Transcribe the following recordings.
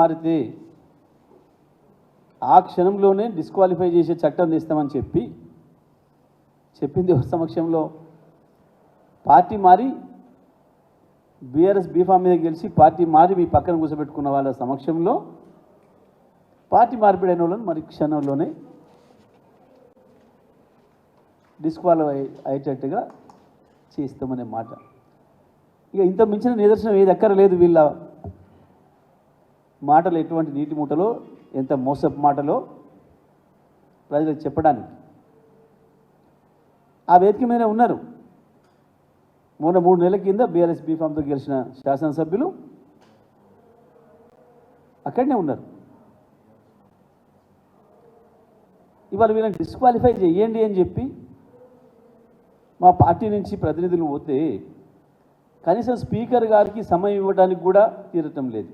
మారితే ఆ క్షణంలోనే డిస్క్వాలిఫై చేసే చట్టం తీస్తామని చెప్పి చెప్పింది సమక్షంలో? పార్టీ మారి బీఆర్ఎస్ బీఫామ్ మీద గెలిచి పార్టీ మారి మీ పక్కన కూర్చోబెట్టుకున్న వాళ్ళ సమక్షంలో పార్టీ మార్పిడైన వాళ్ళని మరి క్షణంలోనే డిస్క్వాలిఫై అయ్యేటట్టుగా చేస్తామనే మాట. ఇక ఇంత మించిన నిదర్శనం ఏది ఎక్కర లేదు వీళ్ళ మాటలు ఎటువంటి నీటి మూటలో ఎంత మోసపు మాటలో ప్రజలకు చెప్పడానికి. ఆ వేదిక మీదనే ఉన్నారు. మొన్న మూడు నెలల కింద బీఆర్ఎస్ బీఫామ్తో గెలిచిన శాసనసభ్యులు. అక్కడనే ఉన్నారు. ఇవాళ వీళ్ళని డిస్క్వాలిఫై చేయండి అని చెప్పి మా పార్టీ నుంచి ప్రతినిధులు పోతే కనీసం స్పీకర్ గారికి సమయం ఇవ్వడానికి కూడా తీరటం లేదు.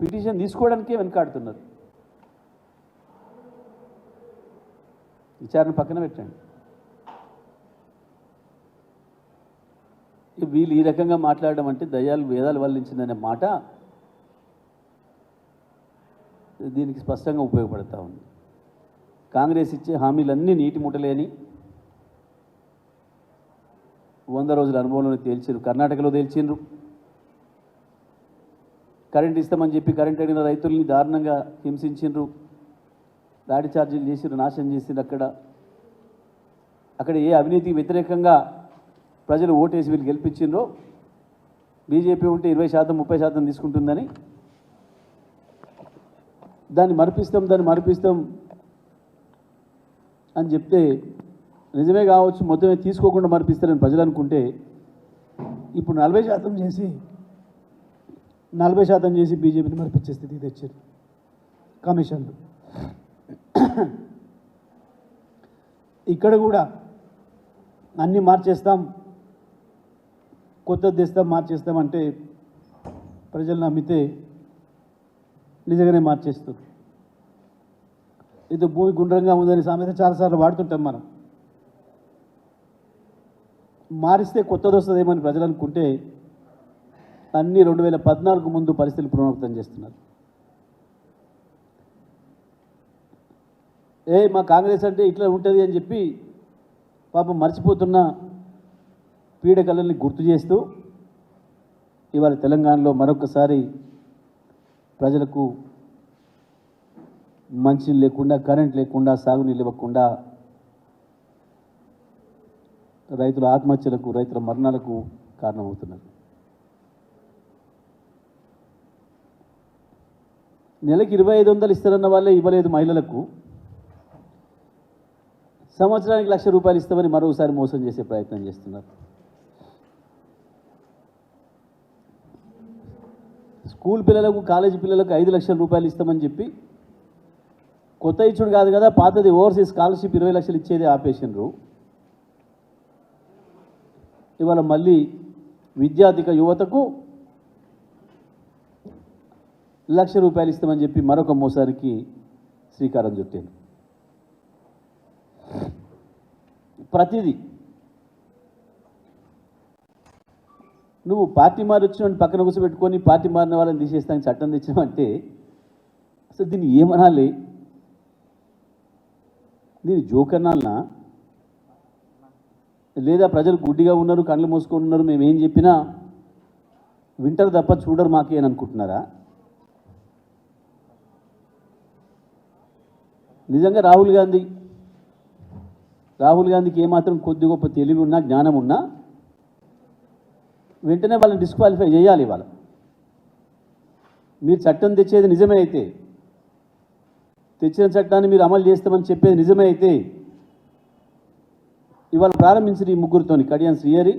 పిటిషన్ తీసుకోవడానికే వెనకాడుతున్నారు. విచారణ పక్కన పెట్టండి. వీళ్ళు ఈ రకంగా మాట్లాడడం అంటే దయాలు వేదాలు వల్లించిందనే మాట దీనికి స్పష్టంగా ఉపయోగపడతా ఉంది. కాంగ్రెస్ ఇచ్చే హామీలన్నీ నీటి ముట్టలేని వంద రోజుల అనుభవంలో తేల్చారు కర్ణాటకలో తేల్చిండ్రు కరెంట్ ఇస్తామని చెప్పి కరెంట్ అడిగిన రైతుల్ని దారుణంగా హింసించిండ్రు. దాడి ఛార్జీలు చేసిరు నాశనం చేసిండ్రు అక్కడ. అక్కడ ఏ అవినీతికి వ్యతిరేకంగా ప్రజలు ఓటేసి వీళ్ళు గెలిపించిండ్రో బీజేపీ ఉంటే ఇరవై శాతం ముప్పై శాతం తీసుకుంటుందని. దాన్ని మరిపిస్తాం దాన్ని మరిపిస్తాం అని చెప్తే నిజమే కావచ్చు మొత్తమే తీసుకోకుండా మరిపిస్తారని ప్రజలు అనుకుంటే ఇప్పుడు నలభై శాతం చేసి నలభై శాతం చేసి బీజేపీని మరిపించే స్థితికి తెచ్చారు. కమిషన్లు. ఇక్కడ కూడా అన్నీ మార్చేస్తాం కొత్తది తెస్తాం మార్చేస్తాం అంటే ప్రజలు నమ్మితే నిజంగానే మార్చేస్తారు. ఇది భూమి గుండ్రంగా ఉందని సామెత చాలాసార్లు వాడుతుంటాం మనం. మారిస్తే కొత్తది వస్తుందేమని ప్రజలు అనుకుంటే అన్ని రెండు వేల పద్నాలుగు ముందు పరిస్థితులు పునరావృతం చేస్తున్నారు. ఏ మా కాంగ్రెస్ అంటే ఇట్లా ఉంటుంది అని చెప్పి పాపం మర్చిపోతున్న పీడకలని గుర్తు చేస్తూ ఇవాళ తెలంగాణలో మరొకసారి ప్రజలకు మంచి లేకుండా కరెంట్ లేకుండా సాగునీళ్ళు ఇవ్వకుండా రైతుల ఆత్మహత్యలకు రైతుల మరణాలకు కారణమవుతున్నారు. నెలకి ఇరవై ఐదు వందలు ఇస్తారన్న వాళ్ళే ఇవ్వలేదు మహిళలకు. సంవత్సరానికి లక్ష రూపాయలు ఇస్తామని మరోసారి మోసం చేసే ప్రయత్నం చేస్తున్నారు. స్కూల్ పిల్లలకు కాలేజీ పిల్లలకు ఐదు లక్షల రూపాయలు ఇస్తామని చెప్పి కొత్త ఇచ్చుడు కాదు కదా పాతది ఓవర్సీస్ స్కాలర్షిప్ ఇరవై లక్షలు ఇచ్చేది ఆపేసినారు ఇవాళ మళ్ళీ విద్యార్థిక యువతకు లక్ష రూపాయలు ఇస్తామని చెప్పి మరొక మోసానికి శ్రీకారం చుట్టాను ప్రతిదీ. నువ్వు పార్టీ మారి వచ్చిన పక్కన కూర్చోబెట్టుకొని పార్టీ మారిన వాళ్ళని తీసేస్తానికి చట్టం తెచ్చినావంటే అసలు దీన్ని ఏమనాలి? దీన్ని జోకనాలనా లేదా ప్రజలు గుడ్డిగా ఉన్నారు కళ్ళు మూసుకొని ఉన్నారు మేము ఏం చెప్పినా వింటర్ తప్ప చూడరు మాకే అని అనుకుంటున్నారా? నిజంగా రాహుల్ గాంధీ రాహుల్ గాంధీకి ఏమాత్రం కొద్ది గొప్ప తెలివి ఉన్నా జ్ఞానం ఉన్నా వెంటనే వాళ్ళని డిస్క్వాలిఫై చేయాలి వాళ్ళు మీరు చట్టం తెచ్చేది నిజమే అయితే తెచ్చిన చట్టాన్ని మీరు అమలు చేస్తామని చెప్పేది నిజమే అయితే ఇవాళ ప్రారంభించిన ఈ ముగ్గురితోని కడియాన్ శ్రీహరి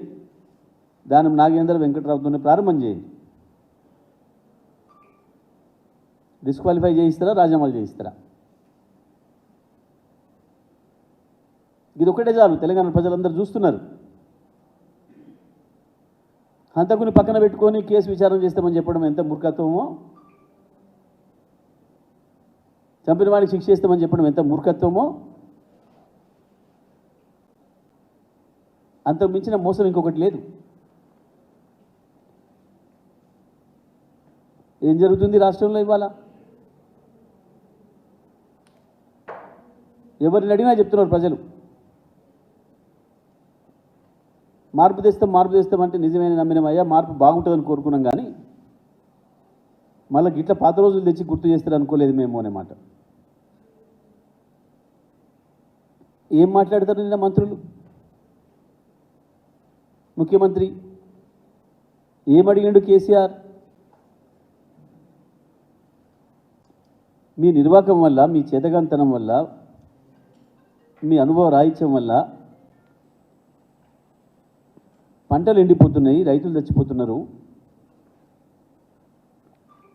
దానం నాగేంద్ర వెంకటరావుతోనే ప్రారంభం చేయండి. డిస్క్వాలిఫై చేయిస్తారా రాజీనామాలు చేయిస్తారా? ఇది ఒకటే చాలు. తెలంగాణ ప్రజలందరూ చూస్తున్నారు. హంతకుని పక్కన పెట్టుకొని కేసు విచారణ చేస్తామని చెప్పడం ఎంత మూర్ఖత్వమో? చంపిన వాడికి శిక్ష చేస్తామని చెప్పడం ఎంత మూర్ఖత్వమో? అంతకు మించిన మోసం ఇంకొకటి లేదు. ఏం జరుగుతుంది రాష్ట్రంలో ఇవాళ? ఎవరిని అడిగినా చెప్తున్నారు ప్రజలు. మార్పు తెస్తాం మార్పు తెస్తాం అంటే నిజమైన నమ్మినమయ్యా అయ్యా మార్పు బాగుంటుందని కోరుకున్నాం కానీ మళ్ళీ గిట్ల పాత రోజులు తెచ్చి గుర్తు చేస్తారు అనుకోలేదు మేము అనే మాట. ఏం మాట్లాడతారు నిన్న మంత్రులు? ముఖ్యమంత్రి ఏమడిగిండు కేసీఆర్? మీ నిర్వాహకం వల్ల మీ చేతగాంతనం వల్ల మీ అనుభవ రాహిత్యం వల్ల పంటలు ఎండిపోతున్నాయి రైతులు చచ్చిపోతున్నారు.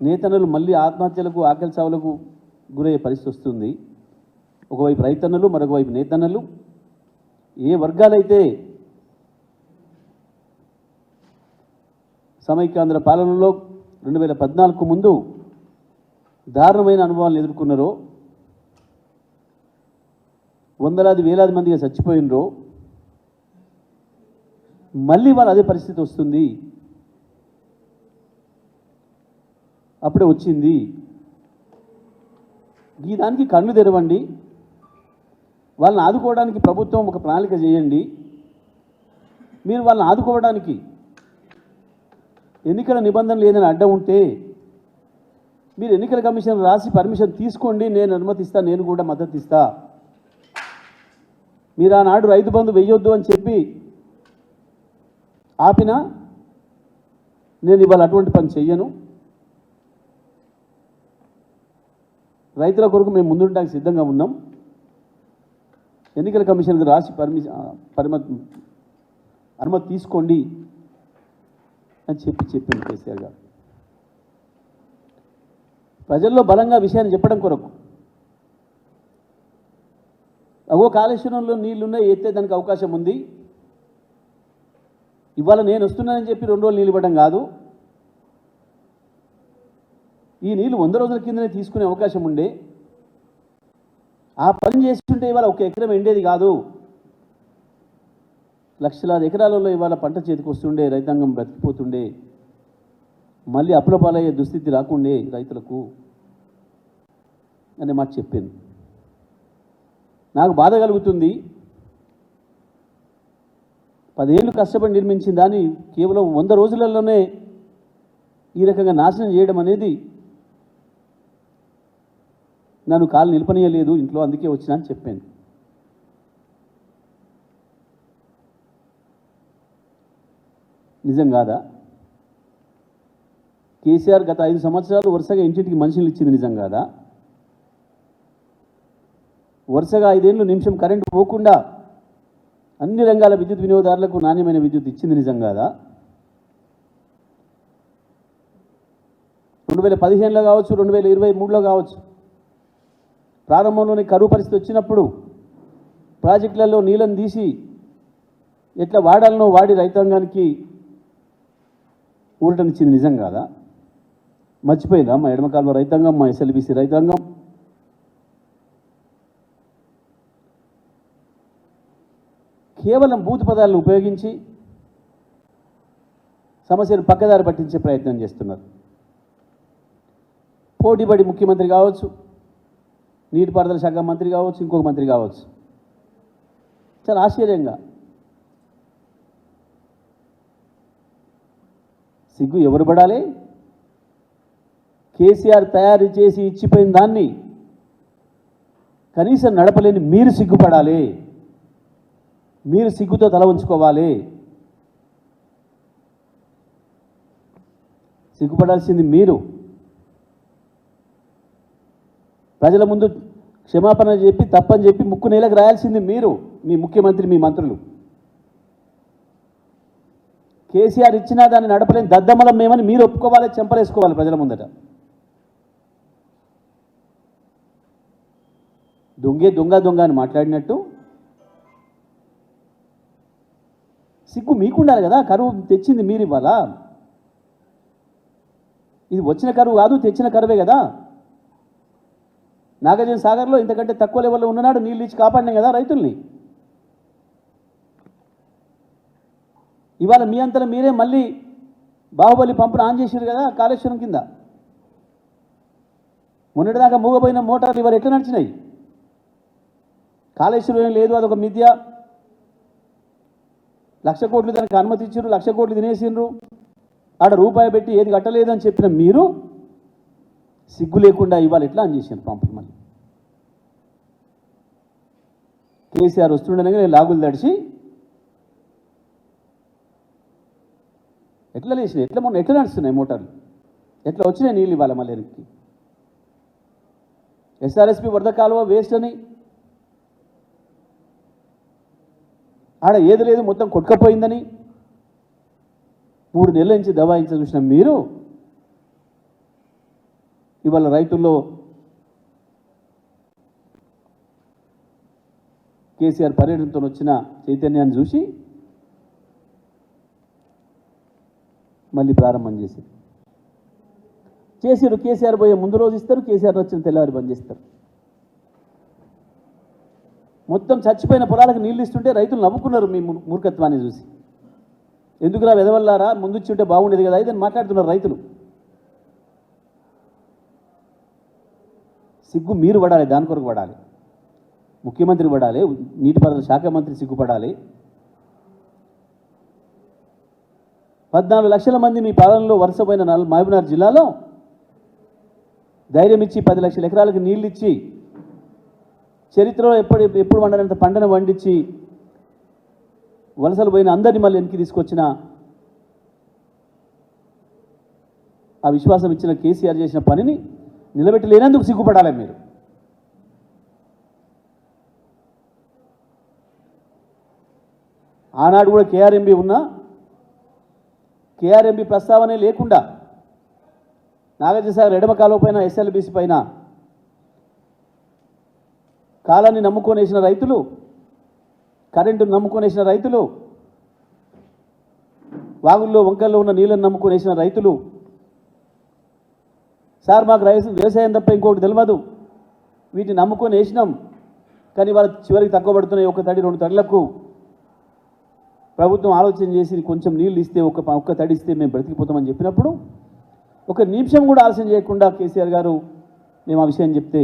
నేతన్నలు మళ్ళీ ఆత్మహత్యలకు ఆకలి చావులకు గురయ్యే పరిస్థితి వస్తుంది. ఒకవైపు రైతన్నలు మరొక వైపు నేతన్నలు. ఏ వర్గాలైతే సమైక్యాంధ్ర పాలనలో రెండు వేల పద్నాలుగు ముందు దారుణమైన అనుభవాలను ఎదుర్కొన్నారో వందలాది వేలాది మందిగా చచ్చిపోయినరో మళ్ళీ వాళ్ళు అదే పరిస్థితి వస్తుంది. అప్పుడే వచ్చింది. ఈ దానికి కళ్ళు తెరవండి. వాళ్ళని ఆదుకోవడానికి ప్రభుత్వం ఒక ప్రణాళిక చేయండి. మీరు వాళ్ళని ఆదుకోవడానికి ఎన్నికల నిబంధనలు ఏదైనా అడ్డం ఉంటే మీరు ఎన్నికల కమిషన్ రాసి పర్మిషన్ తీసుకోండి. నేను అనుమతిస్తా నేను కూడా మద్దతు ఇస్తా మీరు ఆనాడు రైతు బంధు వెయ్యొద్దు అని చెప్పి ఆపినా నేను ఇవాళ అటువంటి పని చెయ్యను. రైతుల కొరకు మేము ముందుండడానికి సిద్ధంగా ఉన్నాం. ఎన్నికల కమిషన్కి రాసి పర్మి పరిమతి అనుమతి తీసుకోండి అని చెప్పి చెప్పింది కేసీఆర్ గారు. ప్రజల్లో బలంగా విషయాన్ని చెప్పడం కొరకు. అగో కాళేశ్వరంలో నీళ్ళున్నాయి ఎత్తే దానికి అవకాశం ఉంది. ఇవాళ నేను వస్తున్నానని చెప్పి రెండు రోజులు నీళ్ళు ఇవ్వడం కాదు. ఈ నీళ్ళు వంద రోజుల కిందనే తీసుకునే అవకాశం ఉండే. ఆ పని చేస్తుంటే ఇవాళ ఒక ఎకరం ఎండేది కాదు. లక్షలాది ఎకరాలలో ఇవాళ పంట చేతికి వస్తుండే రైతాంగం బ్రతికిపోతుండే. మళ్ళీ అప్పుల పాలయ్యే దుస్థితి రాకుండే రైతులకు. అనే మాట చెప్పింది నాకు బాధ కలుగుతుంది. పదేళ్ళు కష్టపడి నిర్మించిన దాన్ని కేవలం వంద రోజులలోనే ఈ రకంగా నాశనం చేయడం అనేది నన్ను కాలు నిలపనీయలేదు ఇంట్లో అందుకే వచ్చినా అని చెప్పాను. నిజం కాదా? కేసీఆర్ గత ఐదు సంవత్సరాలు వరుసగా ఇంటింటికి మనుషులు ఇచ్చింది నిజం కాదా? వరుసగా ఐదేళ్ళు నిమిషం కరెంటు పోకుండా అన్ని రంగాల విద్యుత్ వినియోగదారులకు నాణ్యమైన విద్యుత్ ఇచ్చింది నిజం కాదా? రెండు వేల పదిహేనులో కావచ్చు రెండు వేల ఇరవై మూడులో కావచ్చు. ప్రారంభంలోనే కరువు పరిస్థితి వచ్చినప్పుడు ప్రాజెక్టులలో నీళ్ళని తీసి ఎట్లా వాడాలనో వాడి రైతాంగానికి ఊరటనిచ్చింది నిజం కాదా? మర్చిపోయిందా మా ఎడమకాలంలో రైతాంగం మా ఎస్ఎల్బిసి రైతాంగం? కేవలం బూతు పదాలను ఉపయోగించి సమస్యను పక్కదారి పట్టించే ప్రయత్నం చేస్తున్నారు. పోటీపడి ముఖ్యమంత్రి కావచ్చు నీటిపారుదల శాఖ మంత్రి కావచ్చు ఇంకొక మంత్రి కావచ్చు. చాలా ఆశ్చర్యంగా. సిగ్గు ఎవరు పడాలి? కేసీఆర్ తయారు చేసి ఇచ్చిపోయిన దాన్ని కనీసం నడపలేని మీరు సిగ్గుపడాలి. మీరు సిగ్గుతో తల ఉంచుకోవాలి సిగ్గుపడాల్సింది మీరు. ప్రజల ముందు క్షమాపణ చెప్పి తప్పని చెప్పి ముక్కు నేలకు రాయాల్సింది మీరు మీ ముఖ్యమంత్రి మీ మంత్రులు. కేసీఆర్ ఇచ్చినా దాన్ని నడపలేని దద్దమలం మేమని మీరు ఒప్పుకోవాలి చెంపలేసుకోవాలి ప్రజల ముందట. దొంగే దొంగ దొంగ అని మాట్లాడినట్టు సిగ్గు మీకుండాలి కదా కరువు తెచ్చింది మీరు ఇవాళ ఇది వచ్చిన కరువు కాదు తెచ్చిన కరువే కదా. నాగార్జున సాగర్లో ఇంతకంటే తక్కువ లెవెల్లో ఉన్ననాడు నీళ్ళు ఇచ్చి కాపాడినాం కదా రైతుల్ని. ఇవాళ మీ అంతలో మీరే మళ్ళీ బాహుబలి పంపును ఆన్ చేసారు కదా కాళేశ్వరం కింద. మొన్నటిదాకా మూగపోయిన మోటార్లు ఇవాళ ఎట్లా నడిచినాయి? కాళేశ్వరం లేదు అదొక మిథ్య. లక్ష కోట్లు దానికి అనుమతి ఇచ్చారు లక్ష కోట్లు తినేసిండ్రు. ఆడ రూపాయి పెట్టి ఏది కట్టలేదని చెప్పిన మీరు సిగ్గు లేకుండా ఇవాళ ఎట్లా అని చేశాను పంపులు మళ్ళీ. కేసీఆర్ వస్తుండగానే లాగులు తడిచి ఎట్లా లేచినాయి? ఎట్లా మొన్న ఎట్లా నడుస్తున్నాయి మోటార్లు? ఎట్లా వచ్చినాయి నీళ్ళు ఇవాళ మళ్ళీ ఎస్ఆర్ఎస్పి వరద కాలువ వేస్ట్ అని ఆడ ఏది లేదు మొత్తం కొట్టుకపోయిందని మూడు నెలల నుంచి దబాయించ చూసిన మీరు ఇవాళ రైతుల్లో కేసీఆర్ పర్యటనతో వచ్చిన చైతన్యాన్ని చూసి మళ్ళీ ప్రారంభం చేశారు. చేసారు కేసీఆర్ పోయే ముందు రోజు ఇస్తారు కేసీఆర్ వచ్చిన తెల్లవారి బంద్ చేస్తారు. మొత్తం చచ్చిపోయిన పొలాలకు నీళ్ళు ఇస్తుంటే రైతులు నవ్వుకున్నారు మీ మూర్ఖత్వాన్ని చూసి. ఎందుకురా వెదవల్లారా? ముందు ఉంటే బాగుండేది కదా? ఇదని మాట్లాడుతున్నారు రైతులు. సిగ్గు మీరు పడాలి దాని కొరకు పడాలి. ముఖ్యమంత్రి పడాలి నీటిపారుదల శాఖ మంత్రి సిగ్గుపడాలి. పద్నాలుగు లక్షల మంది మీ పాలనలో వరుసపోయిన నల్ మహబూబ్నగర్ జిల్లాలో ధైర్యం ఇచ్చి పది లక్షల ఎకరాలకు నీళ్ళు ఇచ్చి చరిత్రలో ఎప్పుడు ఎప్పుడు వండనంత పంటను వండించి వలసలు పోయిన అందరినీ మళ్ళీ వెనక్కి తీసుకొచ్చిన ఆ విశ్వాసం ఇచ్చిన కేసీఆర్ చేసిన పనిని నిలబెట్టలేనందుకు సిగ్గుపడాలి మీరు. ఆనాడు కూడా కేఆర్ఎంబి ఉన్నా కేఆర్ఎంబి ప్రస్తావనే లేకుండా నాగార్జునసాగర్ ఎడమ కాలువ పైన ఎస్ఎల్బిసి పైన కాలాన్ని నమ్ముకొనేసిన రైతులు కరెంటును నమ్ముకొనేసిన రైతులు వాగుల్లో వంకల్లో ఉన్న నీళ్ళని నమ్ముకొనేసిన రైతులు. సార్ మాకు రైతు వ్యవసాయం తప్ప ఇంకొకటి తెలియదు వీటిని నమ్ముకొని వేసినాం కానీ వాళ్ళ చివరికి తక్కువ పడుతున్నాయి ఒక తడి రెండు తడిలకు. ప్రభుత్వం ఆలోచన చేసి కొంచెం నీళ్ళు ఇస్తే ఒక ఒక్క తడి ఇస్తే మేము బ్రతికిపోతామని చెప్పినప్పుడు ఒక నిమిషం కూడా ఆలస్యం చేయకుండా కేసీఆర్ గారు మేము ఆ విషయం చెప్తే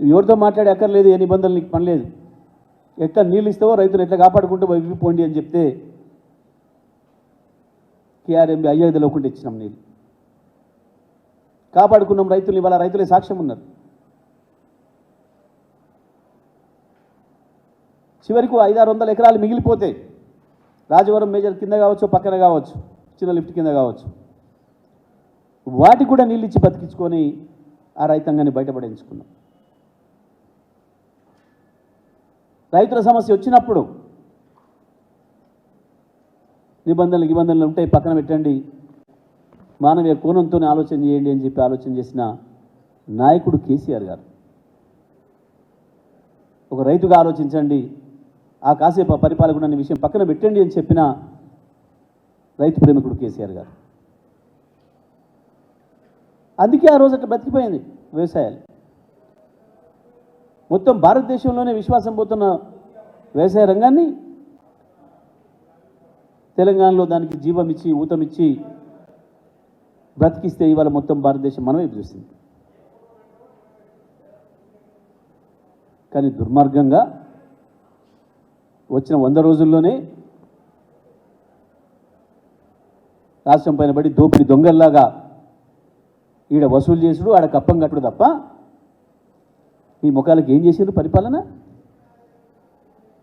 ఎవరితో మాట్లాడే అక్కర్లేదు ఏ నిబంధనలు నీకు పనిలేదు ఎట్లా నీళ్ళు ఇస్తావో రైతులు ఎట్లా కాపాడుకుంటూ పోండి అని చెప్తే కేఆర్ఎంబి అయ్యేది లోకుండా ఇచ్చినాం నీళ్ళు. కాపాడుకున్నాం రైతులు ఇవాళ రైతులే సాక్ష్యం ఉన్నారు. చివరికి ఐదారు వందల ఎకరాలు మిగిలిపోతే రాజవరం మేజర్ కింద కావచ్చు పక్కన కావచ్చు చిన్న లిఫ్ట్ కింద కావచ్చు. వాటికి కూడా నీళ్ళు ఇచ్చి బతికించుకొని ఆ రైతాంగాన్ని బయటపడించుకున్నాం రైతుల సమస్య వచ్చినప్పుడు నిబంధనలు నిబంధనలు ఉంటాయి పక్కన పెట్టండి. మానవీయ కోణంతో ఆలోచన చేయండి అని చెప్పి ఆలోచన చేసిన నాయకుడు కేసీఆర్ గారు. ఒక రైతుగా ఆలోచించండి. ఆ కాసేపు పరిపాలకుడు అనే విషయం పక్కన పెట్టండి అని చెప్పిన రైతు ప్రేమికుడు కేసీఆర్ గారు. అందుకే ఆ రోజు అట్లా బతికిపోయింది వ్యవసాయాలు. మొత్తం భారతదేశంలోనే విశ్వాసం పోతున్న వ్యవసాయ రంగాన్ని తెలంగాణలో దానికి జీవం ఇచ్చి ఊతం ఇచ్చి బ్రతికిస్తే ఇవాళ మొత్తం భారతదేశం మనమే చూస్తుంది. కానీ దుర్మార్గంగా వచ్చిన వంద రోజుల్లోనే రాష్ట్రం పైన పడి దోపిడి దొంగల్లాగా ఈడ వసూలు చేసుడు ఆడ కప్పం కట్టుడు తప్ప మీ ముఖాలకు ఏం చేసిండ్రు పరిపాలన?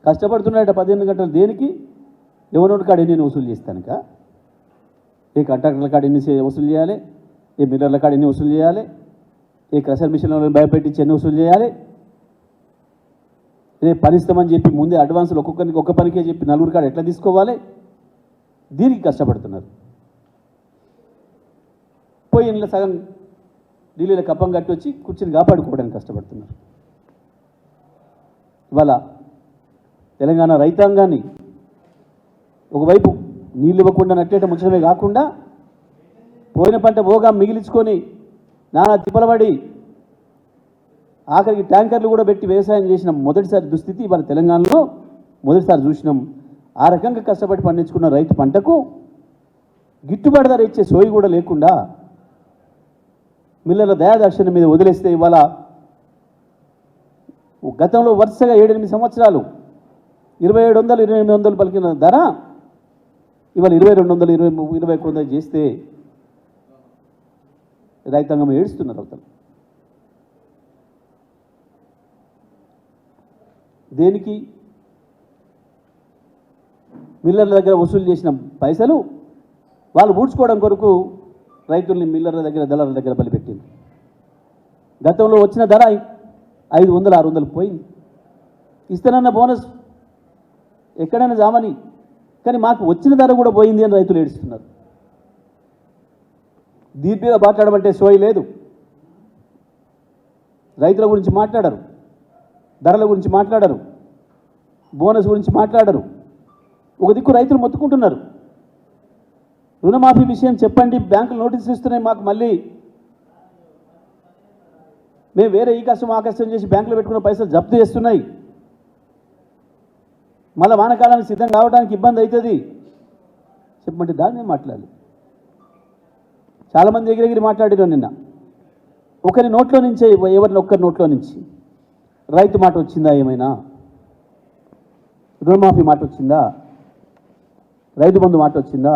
కష్టపడుతున్నాడట పదిహేను గంటలు దేనికి? ఎవరోడి కాడ ఎన్ని వసూలు చేస్తానుక ఏ కాంట్రాక్టర్ల కాడ ఎన్ని వసూలు చేయాలి? ఏ మిల్లర్ల కాడ ఎన్ని వసూలు చేయాలి? ఏ క్రషర్ మిషన్లను భయపెట్టించి ఎన్ని వసూలు చేయాలి? రేపు పనిస్తామని చెప్పి ముందే అడ్వాన్సులు ఒక్కొక్కరికి ఒక్క పనికే చెప్పి నలుగురు కాడ ఎట్లా తీసుకోవాలి? దీనికి కష్టపడుతున్నారు. పోయి ఇంట్లో సగం ఢిల్లీలో కప్పం కట్టి వచ్చి కూర్చుని కాపాడుకోవడానికి కష్టపడుతున్నారు. ఇవాళ తెలంగాణ రైతాంగాన్ని ఒకవైపు నీళ్ళు ఇవ్వకుండా నట్టేట ముంచడమే కాకుండా పోయిన పంట పోగా మిగిలించుకొని నానా తిప్పలబడి ఆఖరికి ట్యాంకర్లు కూడా పెట్టి వ్యవసాయం చేసిన మొదటిసారి దుస్థితి ఇవాళ తెలంగాణలో మొదటిసారి చూసినాం. ఆ రకంగా కష్టపడి పండించుకున్న రైతు పంటకు గిట్టుబాటు ధర ఇచ్చే సోయి కూడా లేకుండా మిల్లల దయాదాక్షిణ్యం మీద వదిలేస్తే ఇవాళ గతంలో వరుసగా ఏడెనిమిది సంవత్సరాలు. ఇరవై ఏడు వందలు ఇరవై ఎనిమిది వందలు పలికిన ధర ఇవాళ ఇరవై రెండు వందలు ఇరవై ఇరవై ఒక్క వందలు చేస్తే రైతాంగం ఏడుస్తున్నారు అవతల. దేనికి? మిల్లర్ల దగ్గర వసూలు చేసిన పైసలు వాళ్ళు ఊడ్చుకోవడం కొరకు రైతుల్ని మిల్లర్ల దగ్గర దళారుల దగ్గర బలిపెట్టింది. గతంలో వచ్చిన ధర ఐదు వందలు ఆరు వందలు పోయింది. ఇస్తానన్న బోనస్. ఎక్కడైనా జామని. కానీ మాకు వచ్చిన ధర కూడా పోయింది అని రైతులు ఏడుస్తున్నారు. దీని మీద మాట్లాడమంటే సోయి లేదు. రైతుల గురించి మాట్లాడరు. ధరల గురించి మాట్లాడరు. బోనస్ గురించి మాట్లాడరు. ఒక దిక్కు రైతులు మొత్తుకుంటున్నారు. రుణమాఫీ విషయం చెప్పండి. బ్యాంకులు నోటీసులు ఇస్తున్నాయి. మాకు మళ్ళీ మేము వేరే ఈ కష్టం ఆ కష్టం చేసి బ్యాంకులో పెట్టుకున్న పైసలు జప్తు చేస్తున్నాయి. మళ్ళీ వానకాలానికి సిద్ధం కావడానికి ఇబ్బంది అవుతుంది. చెప్పమంటే దాన్ని మాట్లాడాలి చాలామంది దగ్గర దగ్గర మాట్లాడినా నిన్న. ఒకరి నోట్లో నుంచే ఎవరిని ఒక్కరి నోట్లో నుంచి. రైతు మాట వచ్చిందా ఏమైనా? రుణమాఫీ మాట వచ్చిందా? రైతు బంధు మాట వచ్చిందా?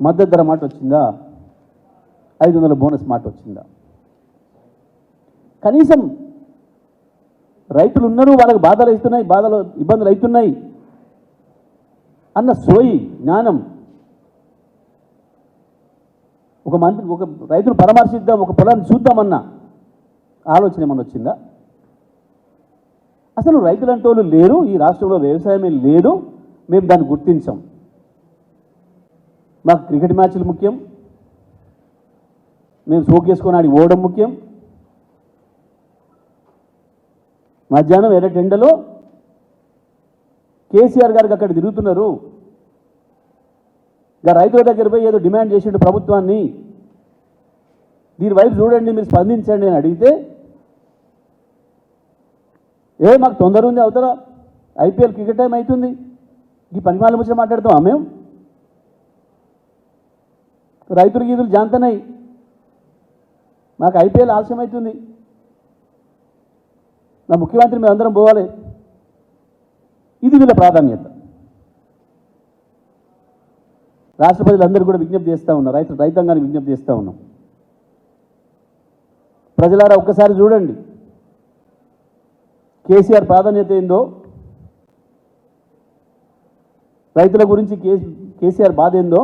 మద్దతు ధర మాట వచ్చిందా? ఐదు వందల బోనస్ మాట వచ్చిందా? కనీసం రైతులు ఉన్నారు వాళ్ళకి బాధలు ఇస్తున్నాయి బాధలు ఇబ్బందులు అవుతున్నాయి అన్న సోయి జ్ఞానం. ఒక మంత్రి ఒక రైతును పరామర్శిద్దాం ఒక పొలాన్ని చూద్దామన్న ఆలోచన ఏమన్నా వచ్చిందా? అసలు రైతులు వాళ్ళు లేరు ఈ రాష్ట్రంలో వ్యవసాయమే లేదు మేము దాన్ని గుర్తించాం. మాకు క్రికెట్ మ్యాచ్లు ముఖ్యం మేము సోకేసుకొని ఆడి ఓడడం ముఖ్యం మధ్యాహ్నం ఎర్రటెండలో కేసీఆర్ గారికి అక్కడ తిరుగుతున్నారు. ఇక రైతుల దగ్గర పోయి ఏదో డిమాండ్ చేసిండు ప్రభుత్వాన్ని. దీని వైపు చూడండి మీరు స్పందించండి అని అడిగితే ఏ మాకు తొందర ఉంది అవుతారా ఐపీఎల్ క్రికెట్ టైం అవుతుంది ఈ పనిమాల ముచ్చిన మాట్లాడతాం మేము? రైతులు గీతులు జాంతనై. మాకు ఐపీఎల్ ఆలస్యం అవుతుంది నా ముఖ్యమంత్రి మేము అందరం పోవాలి. ఇది వీళ్ళ ప్రాధాన్యత. రాష్ట్ర ప్రజలందరూ కూడా విజ్ఞప్తి చేస్తూ ఉన్నారు. రైతు రైతాంగాన్ని విజ్ఞప్తి చేస్తూ ఉన్నాం. ప్రజలారా ఒక్కసారి చూడండి. కేసీఆర్ ప్రాధాన్యత ఏందో? రైతుల గురించి కేసీఆర్ బాధ ఏందో?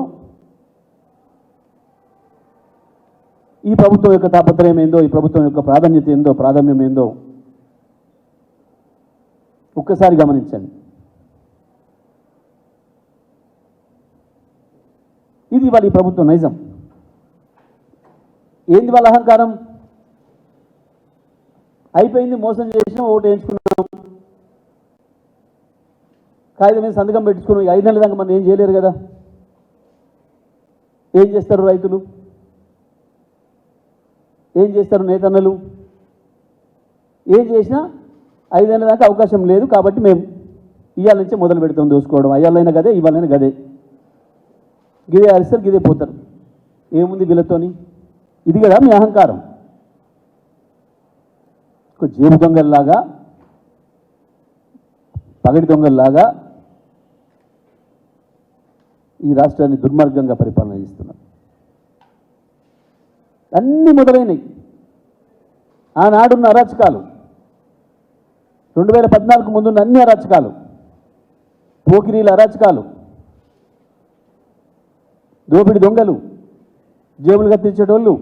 ఈ ప్రభుత్వం యొక్క తాపత్రయం ఏందో? ఈ ప్రభుత్వం యొక్క ప్రాధాన్యత ఏందో? ప్రాధాన్యం ఏందో? ఒక్కసారి గమనించండి. ఇది వాళ్ళ ఈ ప్రభుత్వం నైజం. ఏంది వాళ్ళ అహంకారం? అయిపోయింది మోసం చేసినాం ఓటు వేయించుకున్నాం. కాగితం మీద సంతకం పెట్టుకున్నాం ఐదు నెలల దాకా మనం ఏం చేయలేరు కదా? ఏం చేస్తారు రైతులు? ఏం చేస్తారు నేతన్నలు? ఏం చేసినా ఐదేళ్ళ దాకా అవకాశం లేదు కాబట్టి మేము ఇవాళ నుంచే మొదలు పెడతాం చూసుకోవడం అయ్యాలైనా గదే ఇవాళైనా గదే. గిదే అరిస్తారు గిదే పోతారు. ఏముంది వీళ్ళతోని? ఇది కదా మీ అహంకారం. ఒక జేబు దొంగల్లాగా పగటి దొంగల్లాగా ఈ రాష్ట్రాన్ని దుర్మార్గంగా పరిపాలన చేస్తున్నారు. అన్నీ మొదలైనవి ఆనాడున్న అరాచకాలు. రెండు వేల పద్నాలుగు ముందున్న అన్ని అరాచకాలు. పోకిరీల అరాచకాలు. దోపిడి దొంగలు. జేబులు కత్తించేటోళ్ళు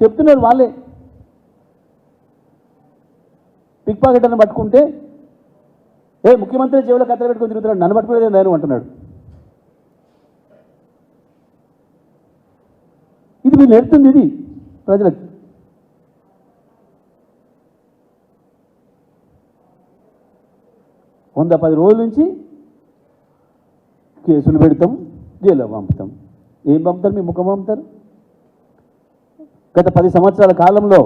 చెప్తున్నారు వాళ్ళే. పిక్ పాకెట్లను పట్టుకుంటే ఏ ముఖ్యమంత్రి జేబులో కత్తెర పెట్టుకుని తిరుగుతున్నాడు నన్ను పట్టుకునేది నేను అంటున్నాడు. ఇది వీళ్ళు ఎడుతుంది ఇది. ప్రజలకు. వంద పది రోజుల నుంచి కేసులు పెడతాం జైల్లో పంపుతాం. ఏం పంపుతారు? మీ ముఖం పంపుతారు? గత పది సంవత్సరాల కాలంలో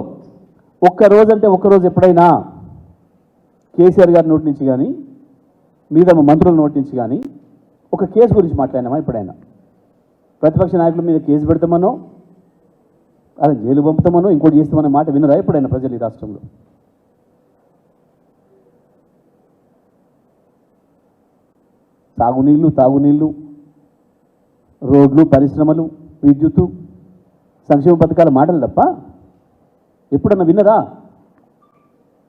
ఒక్క రోజు అంటే ఒక్క రోజు ఎప్పుడైనా కేసీఆర్ గారి నోటి నుంచి కానీ మీద మంత్రుల నోటి నుంచి కానీ ఒక కేసు గురించి మాట్లాడినామా ఎప్పుడైనా? ప్రతిపక్ష నాయకుల మీద కేసు పెడతామనో అలా జైలు పంపుతామనో ఇంకోటి చేస్తామనే మాట వినరా ఎప్పుడైనా ప్రజలు ఈ రాష్ట్రంలో? తాగునీళ్ళు తాగునీళ్ళు రోడ్లు పరిశ్రమలు విద్యుత్తు సంక్షేమ పథకాల మాటలు తప్ప ఎప్పుడన్నా విన్నరా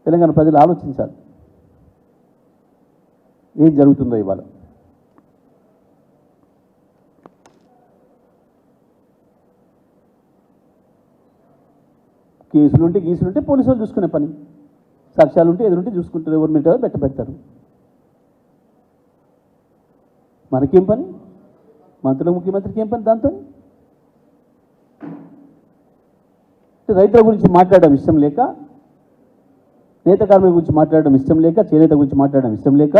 తెలంగాణ ప్రజలు ఆలోచించాలి. ఏం జరుగుతుందో ఇవాళ? కేసులుంటే గీసులుంటే గీసులు ఉంటే పోలీసు వాళ్ళు చూసుకునే పని. సాక్ష్యాలుంటే ఎదురుంటే చూసుకుంటారు. ఎవరు పెట్టారో పెట్టబెడతారు. మనకేం పని మంత్రుల ముఖ్యమంత్రికి ఏం పని దాంతో రైతుల గురించి మాట్లాడడం ఇష్టం లేక నేత కార్మికుల గురించి మాట్లాడడం ఇష్టం లేక చేనేత గురించి మాట్లాడడం ఇష్టం లేక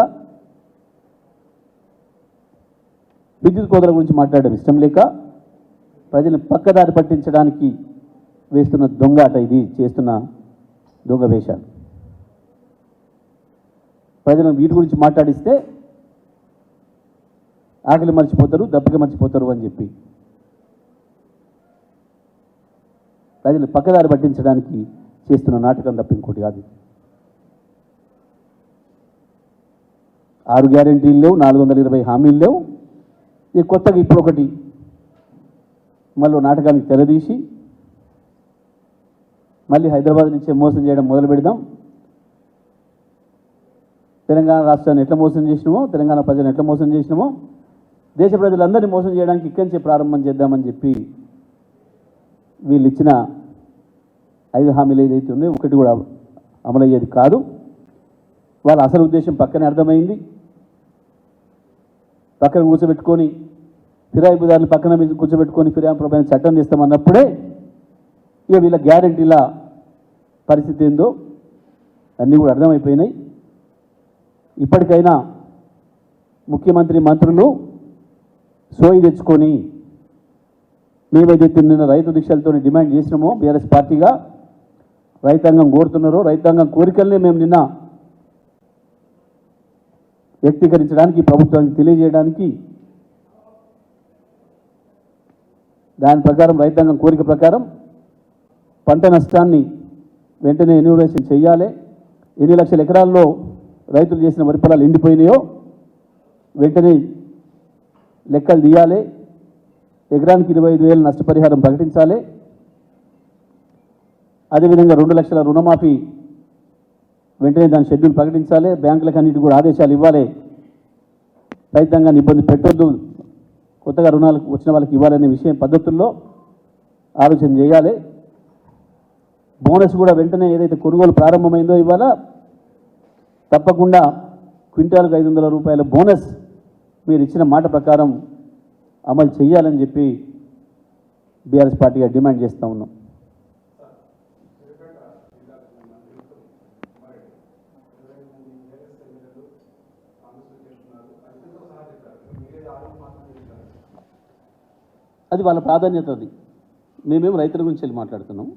విద్యుత్ కోతల గురించి మాట్లాడడం ఇష్టం లేక ప్రజల్ని పక్కదారి పట్టించడానికి వేస్తున్న దొంగ అట ఇది చేస్తున్న దొంగ వేషాలు. ప్రజలను వీటి గురించి మాట్లాడిస్తే ఆకలి మర్చిపోతారు దెబ్బకి మర్చిపోతారు అని చెప్పి. ప్రజలు పక్కదారి పట్టించడానికి చేస్తున్న నాటకం తప్ప ఇంకోటి కాదు. ఆరు గ్యారెంటీలు లేవు నాలుగు వందల ఇరవై హామీలు లేవు. ఇది కొత్తగా ఇప్పుడు ఒకటి మళ్ళీ నాటకానికి తెరదీసి మళ్ళీ హైదరాబాద్ నుంచే మోసం చేయడం మొదలు పెడదాం. తెలంగాణ రాష్ట్రాన్ని ఎట్లా మోసం చేసినామో తెలంగాణ ప్రజలను ఎట్లా మోసం చేసినామో దేశ ప్రజలందరినీ మోసం చేయడానికి ఇక్కడి నుంచి ప్రారంభం చేద్దామని చెప్పి వీళ్ళు ఇచ్చిన ఐదు హామీలు ఏదైతే ఉన్నాయో ఒకటి కూడా అమలయ్యేది కాదు. వాళ్ళ అసలు ఉద్దేశం పక్కనే అర్థమైంది. పక్కన కూర్చోబెట్టుకొని ఫిరాయింపుదారులు పక్కన మీద కూర్చోబెట్టుకొని ఫిరాయింపుల చట్టం తీస్తామన్నప్పుడే ఇక వీళ్ళ గ్యారంటీల పరిస్థితి ఏందో అన్నీ కూడా అర్థమైపోయినాయి. ఇప్పటికైనా ముఖ్యమంత్రి మంత్రులు సోయి తెచ్చుకొని మేమైతే నిన్న రైతు దీక్షలతో డిమాండ్ చేసినామో బీఆర్ఎస్ పార్టీగా. రైతాంగం కోరుతున్నారో. రైతాంగం కోరికల్ని మేము నిన్న వ్యక్తీకరించడానికి ప్రభుత్వానికి తెలియజేయడానికి దాని ప్రకారం రైతాంగం కోరిక ప్రకారం పంట నష్టాన్ని వెంటనే ఎన్యూరేషన్ చేయాలి. ఎన్ని లక్షల ఎకరాల్లో రైతులు చేసిన వరి పొలాలు ఎండిపోయినాయో వెంటనే లెక్కలు తీయాలి. ఎకరానికి ఇరవై ఐదు వేలు నష్టపరిహారం ప్రకటించాలి. అదేవిధంగా రెండు లక్షల రుణమాఫీ వెంటనే దాని షెడ్యూల్ ప్రకటించాలి. బ్యాంకులకు అన్నిటి కూడా ఆదేశాలు ఇవ్వాలి. రైతాంగాన్ని ఇబ్బంది పెట్టొద్దు. కొత్తగా రుణాలు వచ్చిన వాళ్ళకి ఇవ్వాలనే విషయం పద్ధతుల్లో ఆలోచన చేయాలి. బోనస్ కూడా వెంటనే ఏదైతే కొనుగోలు ప్రారంభమైందో ఇవాళ తప్పకుండా క్వింటాల్కి ఐదు వందల రూపాయల బోనస్ మీరు ఇచ్చిన మాట ప్రకారం అమలు చేయాలని చెప్పి బీఆర్ఎస్ పార్టీగా డిమాండ్ చేస్తూ ఉన్నాం. అది వాళ్ళ ప్రాధాన్యత అది. మేమేం రైతుల గురించి వెళ్ళి మాట్లాడుతున్నాం.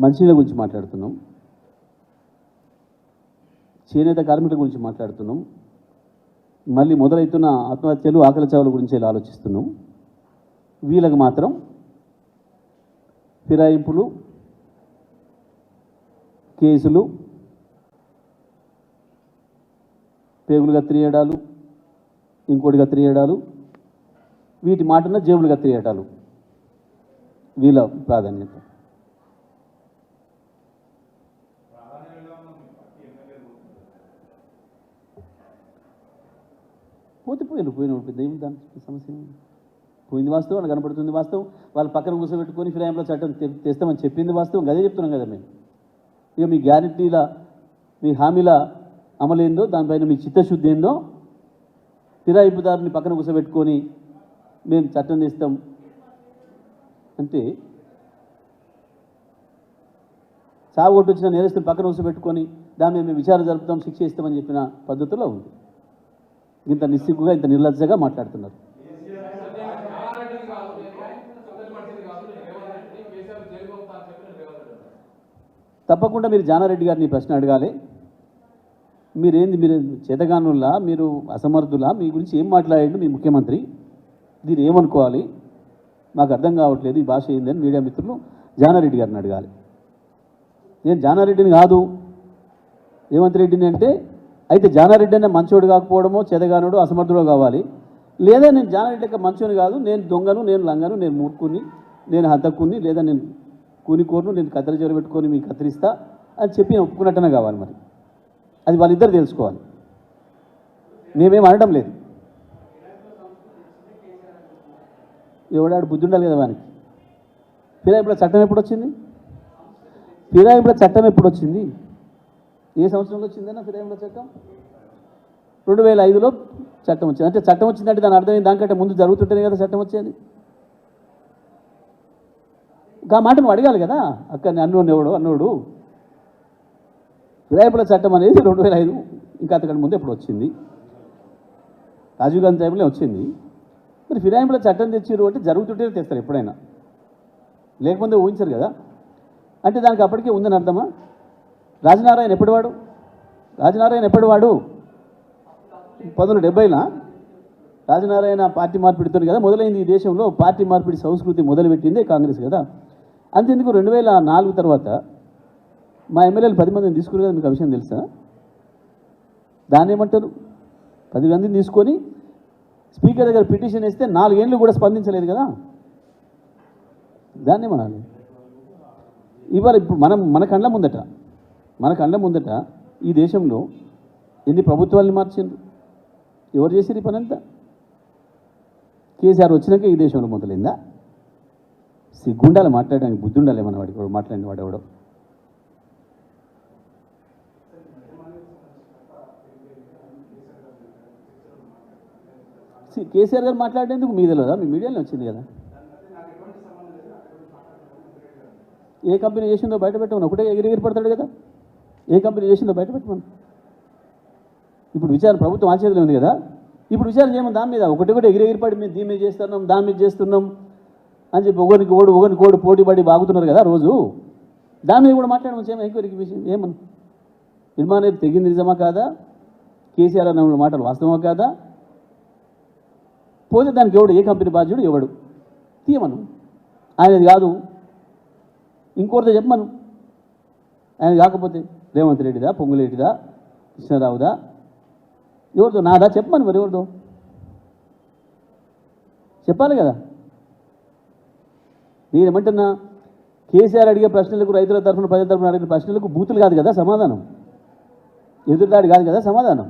మంచినీళ్ళ గురించి మాట్లాడుతున్నాం. చేనేత కార్మికుల గురించి మాట్లాడుతున్నాం. మళ్ళీ మొదలవుతున్న ఆత్మహత్యలు ఆకలి చావుల గురించి ఇలా ఆలోచిస్తున్నాం. వీళ్ళకి మాత్రం ఫిరాయింపులు కేసులు పేగులు కత్తిరియడాలు ఇంకోటి కత్తిరియడాలు వీటి మాటన జేబులు కత్తిరియడాలు వీళ్ళ ప్రాధాన్యత. పోతే పోయిన పోయిన పెద్ద ఏమి దాని సమస్య పోయింది వాస్తవం అని కనపడుతుంది వాస్తవం. వాళ్ళ పక్కన కూర్చోబెట్టుకొని ఫిరాయింపుల చట్టం తెస్తామని చెప్పింది వాస్తవం. అదే చెప్తున్నాం కదా మేము. ఇక మీ గ్యారెంటీల మీ హామీల అమలు ఏందో దానిపైన మీ చిత్తశుద్ధి ఏందో ఫిరాయింపుదారుని పక్కన కూర్చోబెట్టుకొని మేము చట్టం తెస్తాం. అంటే చావు కొట్టొచ్చిన నేరస్తుని పక్కన కూర్చోబెట్టుకొని దాని మీద మేము విచారణ జరుపుతాం శిక్ష ఇస్తామని చెప్పిన పద్ధతిలో ఉంది. ఇంత నిస్సిగ్గుగా ఇంత నిర్లజ్జగా మాట్లాడుతున్నారు. తప్పకుండా మీరు జానారెడ్డి గారిని ప్రశ్న అడగాలి. మీరేంది మీరు చేతగానుల్లా మీరు అసమర్థులా మీ గురించి ఏం మాట్లాడండి మీ ముఖ్యమంత్రి? దీన్ని ఏమనుకోవాలి? మాకు అర్థం కావట్లేదు ఈ భాష ఏందని మీడియా మిత్రులు జానారెడ్డి గారిని అడగాలి. నేను జానారెడ్డిని కాదు. రేవంత్ రెడ్డిని అంటే అయితే జానారెడ్డి అనే మంచోడు కాకపోవడమో చెదగానుడు అసమర్థుడు కావాలి. లేదా నేను జానారెడ్డి యొక్క మంచోని కాదు నేను దొంగను నేను లంగను నేను మూర్ఖుని నేను హద్దకుని లేదా నేను కూనికోరును నేను కత్తెర చెవులు పెట్టుకొని మీకు కత్తిరిస్తా అని చెప్పి నేను ఒప్పుకున్నట్టనే కావాలి మరి. అది వాళ్ళిద్దరు తెలుసుకోవాలి. మేమేం అనడం లేదు. ఎవడాడు బుద్ధి ఉండాలి కదా వానికి? ఫిరాయింపుల చట్టం ఎప్పుడు వచ్చింది ఫిరాయింపుల చట్టం ఎప్పుడు వచ్చింది ఏ సంవత్సరంలో వచ్చిందన్నా ఫిరాయింపుల చట్టం? రెండు వేల ఐదులో చట్టం వచ్చింది. అంటే చట్టం వచ్చిందంటే దాని అర్థం దానికంటే ముందు జరుగుతుంటేనే కదా చట్టం వచ్చేది. ఆ మాట నువ్వు అడగాలి కదా? అక్కడ అన్నోడు ఎవడు అన్నోడు. ఫిరాయింపుల చట్టం అనేది రెండు వేల ఐదు. ఇంకా అతకంటే ముందు ఎప్పుడు వచ్చింది? రాజీవ్ గాంధీ టైంలో వచ్చింది. మరి ఫిరాయింపుల చట్టం తెచ్చిర్రు అంటే జరుగుతుంటే తెస్తారు ఎప్పుడైనా. లేకపోతే ఊహించరు కదా? అంటే దానికి అప్పటికే ఉందని అర్థమా? రాజనారాయణ ఎప్పటివాడు రాజనారాయణ ఎప్పటివాడు పంతొమ్మిది వందల డెబ్బైనా రాజనారాయణ పార్టీ మార్పిడితో కదా మొదలైంది ఈ దేశంలో. పార్టీ మార్పిడి సంస్కృతి మొదలుపెట్టిందే కాంగ్రెస్ కదా. అంతెందుకు రెండు వేల నాలుగు తర్వాత మా ఎమ్మెల్యేలు పది మందిని తీసుకుని కదా మీకు ఆ విషయం తెలుసా? దాన్ని ఏమంటారు? పది మందిని తీసుకొని స్పీకర్ దగ్గర పిటిషన్ వేస్తే నాలుగేళ్ళు కూడా స్పందించలేదు కదా. దాన్ని ఏమనాలి? ఇవాళ ఇప్పుడు మనం మన కండ్ల ముందట మన కళ్ళ ముందట ఈ దేశంలో ఎన్ని ప్రభుత్వాలను మార్చిండ్రు? ఎవరు చేసిరు ఈ పనంతా? కేసీఆర్ వచ్చినాక ఈ దేశంలో మొదలైందా? సిగ్గుండాలి మాట్లాడడానికి బుద్ధి ఉండాలి మన వాడికి మాట్లాడిన వాడు ఎవడో. సి- కేసీఆర్ గారు మాట్లాడేందుకు మీ తెలియదా? మీ మీడియాలో వచ్చింది కదా. ఏ కంపెనీ చేసిందో బయట పెట్టమని ఒకటే ఎగిరి ఎగిరి పడతాడు కదా. ఏ కంపెనీ చేసిందో బయట పెట్టమని ఇప్పుడు విచారణ ప్రభుత్వం ఆ చేతిలో ఉంది కదా. ఇప్పుడు విచారణ చేయమని దాని మీద ఒకటి ఒకటి ఎగిరెగిరిపడి మేము దీని మీద చేస్తున్నాం దాని మీద చేస్తున్నాం అని చెప్పి ఒకరికి ఓడు ఒకరికి ఓడు పోటీ పడి బాగుతున్నారు కదా రోజు. దాని మీద కూడా మాట్లాడమని చేయమని ఎంక్వైరీకి విషయం ఏమని? నిర్మాణం తెగింది నిజమా కాదా? కేసీఆర్ అన్న మాటలు వాస్తవమా కాదా? పోతే దానికి ఎవడు? ఏ కంపెనీ బాధ్యుడు? ఎవడు? తీయమను. ఆయనది కాదు. ఇంకోరితో చెప్పమను. ఆయన కాకపోతే రేవంత్ రెడ్డిదా పొంగులేటిదా కృష్ణారావుదా? ఎవరిదో నాదా? చెప్పమని మరి ఎవరిదో? చెప్పాలి కదా. నేనేమంటున్నా కేసీఆర్ అడిగే ప్రశ్నలకు రైతుల తరఫున ప్రజల తరఫున అడిగిన ప్రశ్నలకు బూతులు కాదు కదా సమాధానం. ఎదురుదాడి కాదు కదా సమాధానం.